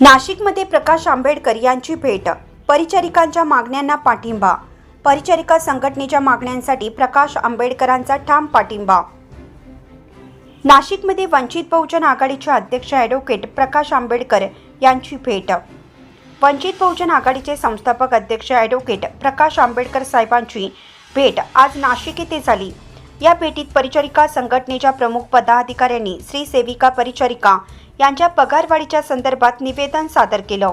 नाशिकमध्ये प्रकाश आंबेडकर यांची भेट. परिचारिकांच्या मागण्यांना पाठिंबा. परिचारिका संघटनेच्या मागण्यांसाठी प्रकाश आंबेडकरांचा ठाम पाठिंबा. नाशिकमध्ये वंचित बहुजन आघाडीचे अध्यक्ष ॲडव्होकेट प्रकाश आंबेडकर यांची भेट. वंचित बहुजन आघाडीचे संस्थापक अध्यक्ष ॲडव्होकेट प्रकाश आंबेडकर साहेबांची भेट आज नाशिक येथे झाली. या भेटीत परिचारिका संघटनेच्या प्रमुख पदाधिकाऱ्यांनी श्री सेविका परिचारिका यांच्या पगारवाढीच्या संदर्भात निवेदन सादर केलं.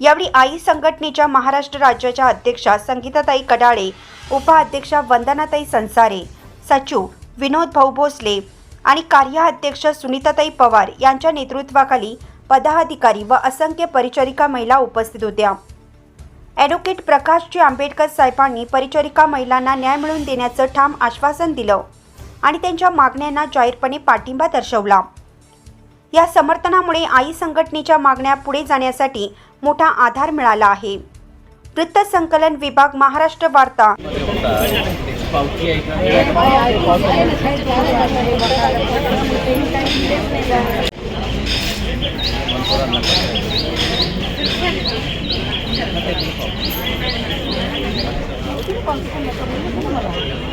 यावेळी आई संघटनेच्या महाराष्ट्र राज्याच्या अध्यक्षा संगीताताई कडाळे उपाध्यक्षा वंदनाताई संसारे सचिव विनोद भाऊ भोसले आणि कार्याध्यक्ष सुनीताताई पवार यांच्या नेतृत्वाखाली पदाधिकारी व असंख्य परिचारिका महिला उपस्थित होत्या. ॲडव्होकेट प्रकाशजी आंबेडकर साहेबांनी परिचारिका महिलांना न्याय मिळवून देण्याचं ठाम आश्वासन दिलं आणि त्यांच्या मागण्यांना जाहीरपणे पाठिंबा दर्शवला. या समर्थनामुळे आई संघटनेच्या मागण्या पुढे जाण्यासाठी मोठा आधार मिळाला आहे. वृत्त संकलन विभाग महाराष्ट्र वार्ता. आहे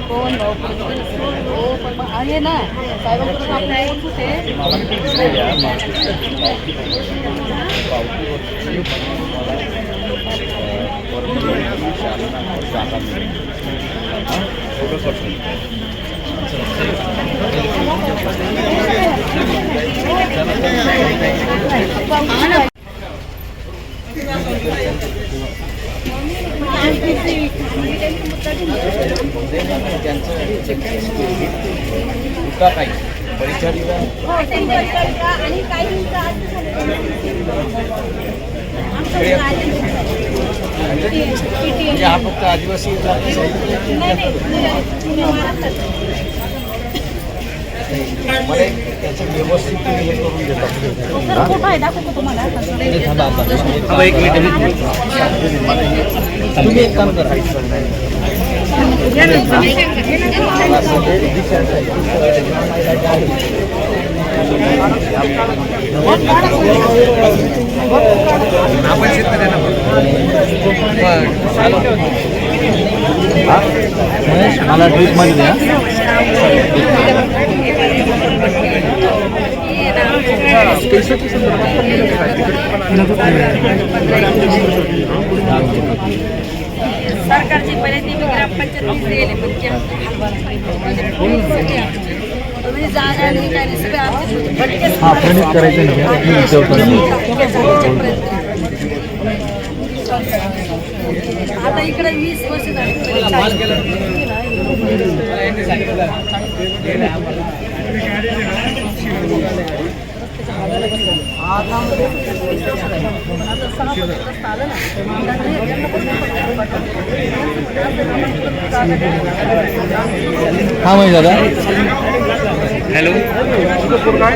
हो ना साहेबांकडून त्यांचं दुका काही परिचारिका म्हणजे हा फक्त आदिवासी मला एक त्याचं व्यवस्थित तुम्ही हे करून देता थांबा. एक मिनिट तुम्ही एक काम करा. आपण शेतकऱ्यांना मला ड्रीपमध्ये द्या. सरकारची पहिले ती मी ग्रामपंचायत ती म्हणजे जागा नाही काय नाही. सगळं आमच्याच प्रणित करायचं आता इकडे वीस वर्ष हा म्हणजे दादा हॅलो पुन्हा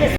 Yes,